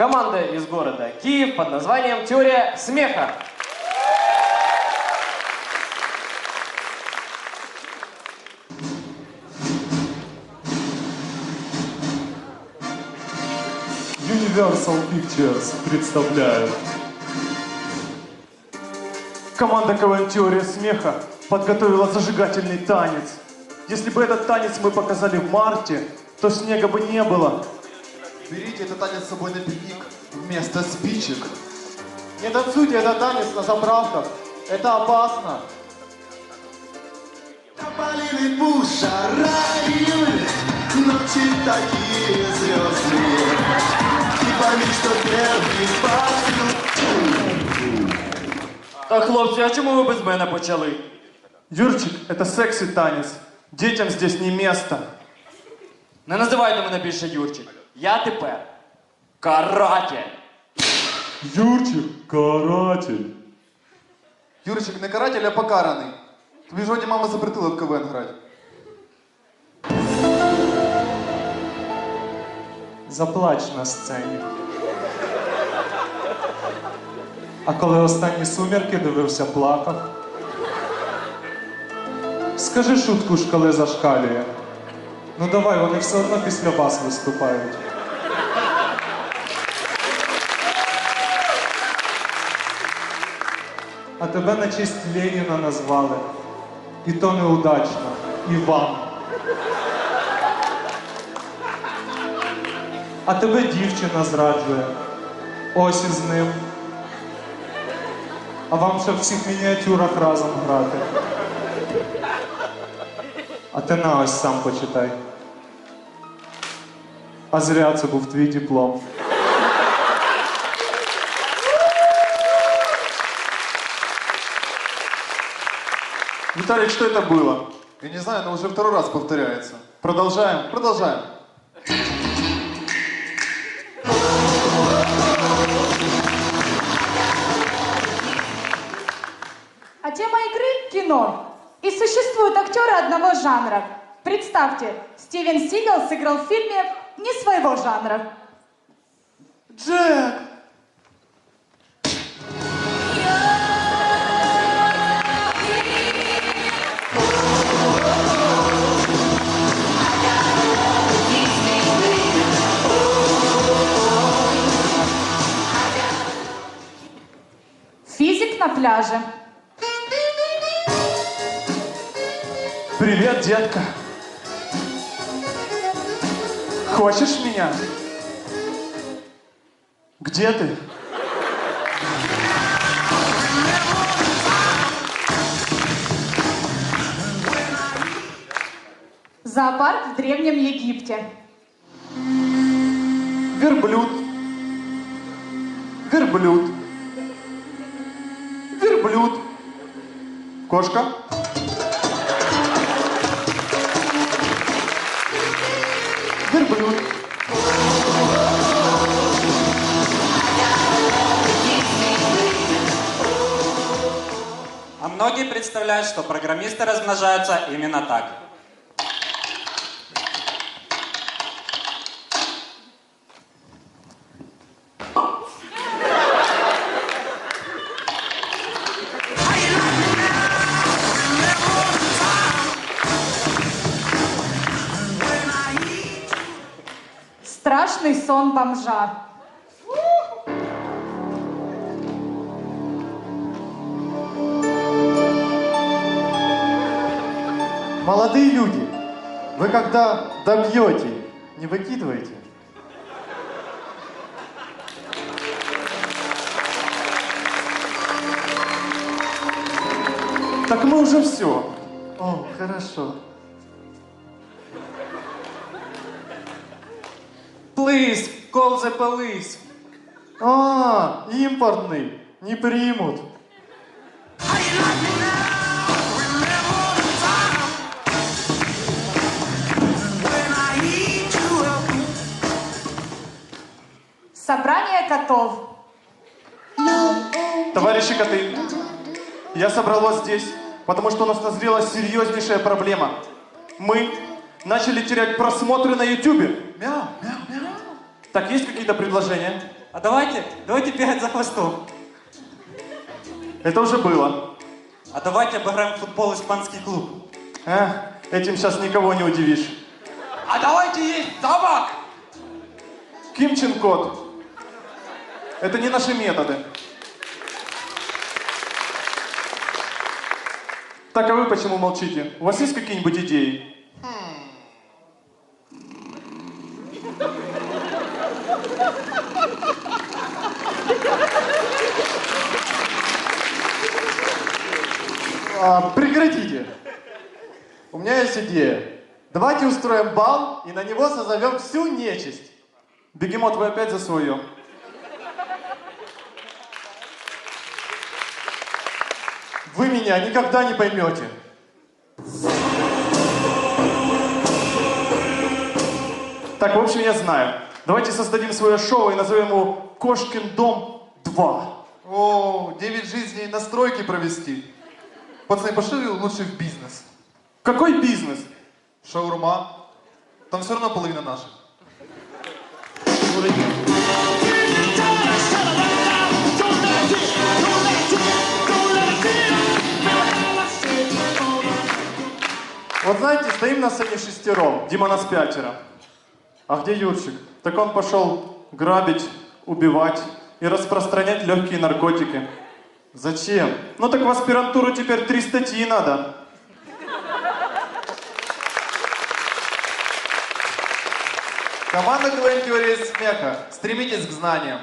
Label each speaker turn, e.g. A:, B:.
A: Команда из города Киев под названием «Теория смеха».
B: Universal Pictures представляет. Команда КВН «Теория смеха» подготовила зажигательный танец. Если бы этот танец мы показали в марте, то снега бы не было.
C: Берите этот танец с собой на пикник вместо спичек.
B: Не танцуйте этот танец на заправках. Это опасно.
C: Полили пушара июль, ночи такие звездные. И пойми, что первый поцелуй.
A: Так, хлопці, а чому ви без мене почали?
B: Юрчик, это секси танец. Детям здесь не место.
A: Не називайте мене більше Юрчик. Я тепер каратель.
B: Юрчик, каратель.
C: Юрчик, не каратель, а покараний. Тобі ж мама запретила в КВН грати.
B: Заплач на сцені. А коли останні сумірки дивився, плакав. Скажи шутку, ж, коли зашкалює. Ну давай, вони все одно після вас виступають. А тебе на честь Леніна назвали. І то неудачно. І вам. А тебе дівчина зраджує. Ось із ним. А вам ще в всіх мініатюрах разом грати. А ти на ось сам почитай. А зря це був твій диплом. Виталий, что это было?
C: Я не знаю, но уже второй раз повторяется.
B: Продолжаем.
C: Продолжаем.
D: А тема игры – кино. И существуют актеры одного жанра. Представьте, Стивен Сигал сыграл в фильме не своего жанра.
B: Джек!
D: Пляже.
B: Привет, детка. Хочешь меня? Где ты?
D: Зоопарк в Древнем Египте.
B: Верблюд. Верблюд. Верблюд. Кошка. Верблюд.
E: А многие представляют, что программисты размножаются именно так.
D: Страшный сон бомжа.
B: Молодые люди, вы когда добьете, не выкидывайте. Так мы уже все. О, хорошо.
A: Call the police.
B: А, импортный. Не примут.
D: Собрание котов.
B: Товарищи коты, я собрал вас здесь, потому что у нас назрела серьезнейшая проблема. Мы начали терять просмотры на YouTube.
C: Мяу, мяу, мяу.
B: Так, есть какие-то предложения?
E: А давайте, давайте бегать за хвостом.
B: Это уже было.
E: А давайте обыграем футбол испанский клуб.
B: Э, этим сейчас никого не удивишь.
A: А давайте есть собак!
B: Ким Чен Кот. Это не наши методы. Так, а вы почему молчите? У вас есть какие-нибудь идеи?
F: А, прекратите. У меня есть идея. Давайте устроим бал и на него созовем всю нечисть.
B: Бегемот, вы опять за свое.
F: Вы меня никогда не поймете.
B: Так, в общем, я знаю. Давайте создадим свое шоу и назовем его «Кошкин дом 2».
C: О, 9 жизней на стройке провести. Пацаны, пошли лучше в бизнес.
B: Какой бизнес?
C: Шаурма. Там все равно половина наших.
F: Вот знаете, стоим на сцене шестером.
B: Дима нас пятеро. А где Юрчик? Так он пошел грабить, убивать и распространять легкие наркотики.
F: Зачем?
B: Ну так в аспирантуру теперь три статьи надо.
C: Команда КВН Теория смеха. Стремитесь к знаниям.